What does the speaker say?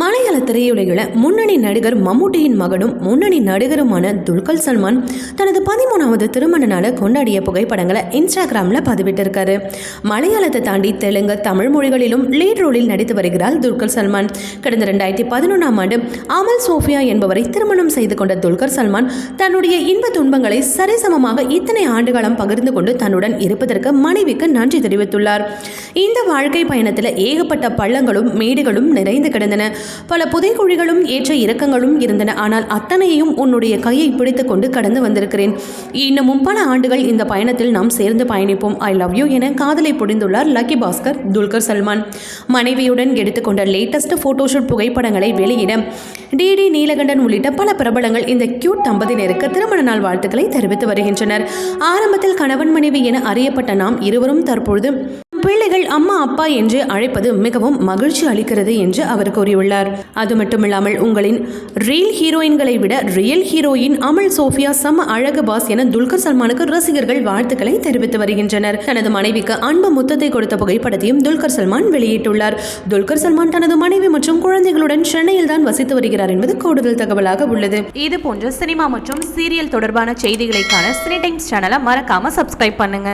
மலையாள திரையுலகில் முன்னணி நடிகர் மம்முட்டியின் மகனும் முன்னணி நடிகருமான துல்கர் சல்மான் தனது பதிமூணாவது திருமண நாளை கொண்டாடிய புகைப்படங்களை இன்ஸ்டாகிராமில் பதிவிட்டிருக்காரு. மலையாளத்தை தாண்டி தெலுங்கு தமிழ் மொழிகளிலும் லீட் ரோலில் நடித்து வருகிறார் துல்கர் சல்மான். கடந்த ரெண்டாயிரத்தி பதினொன்றாம் ஆண்டு அமல் சோஃபியா என்பவரை திருமணம் செய்து கொண்ட துல்கர் சல்மான் தன்னுடைய இன்ப துன்பங்களை சரிசமமாக இத்தனை ஆண்டுகாலம் பகிர்ந்து கொண்டு தன்னுடன் இருப்பதற்கு மனைவிக்கு நன்றி தெரிவித்துள்ளார். இந்த வாழ்க்கை பயணத்தில் ஏகப்பட்ட பள்ளங்களும் மேடுகளும் நிறைந்து கிடந்தன. பல புதைக்குழிகளும் ஏற்ற இறக்கங்களும் இருந்தன. ஆனால் அத்தனையையும் உன்னுடைய கையை பிடித்துக் கொண்டு கடந்து வந்திருக்கிறேன். இன்னமும் பல ஆண்டுகள் இந்த பயணத்தில் நாம் சேர்ந்து பயணிப்போம். ஐ லவ் யூ என காதலை புரிந்துள்ளார் லக்கி பாஸ்கர் துல்கர் சல்மான். மனைவியுடன் எடுத்துக்கொண்ட லேட்டஸ்ட் போட்டோஷூட் புகைப்படங்களை வெளியிட டிடி நீலகண்டன் உள்ளிட்ட பல பிரபலங்கள் இந்த கியூட் தம்பதியினருக்கு திருமண நாள் வாழ்த்துக்களை தெரிவித்து வருகின்றனர். ஆரம்பத்தில் கணவன் மனைவி என அறியப்பட்ட நாம் இருவரும் தற்பொழுது பிள்ளைகள் அம்மா அப்பா என்று அழைப்பது மிகவும் மகிழ்ச்சி அளிக்கிறது என்று அவர் கூறியுள்ளார். அது மட்டுமில்லாமல் உங்களின் ரீல் ஹீரோயின்களை விட ரியல் ஹீரோயின் அமல் சோஃபியா சம அழகு பாஸ் என துல்கர் சல்மானுக்கு ரசிகர்கள் வாழ்த்துக்களை தெரிவித்து வருகின்றனர். தனது மனைவிக்கு அன்பு முத்தத்தை கொடுத்த புகைப்படத்தையும் துல்கர் சல்மான் வெளியிட்டுள்ளார். துல்கர் சல்மான் தனது மனைவி மற்றும் குழந்தைகளுடன் சென்னையில் தான் வசித்து வருகிறார் என்பது கூடுதல் தகவலாக உள்ளது. இது போன்ற சினிமா மற்றும் சீரியல் தொடர்பான செய்திகளைக்கான சினி டைம்ஸ் சேனலை மறக்காம சப்ஸ்கிரைப் பண்ணுங்க.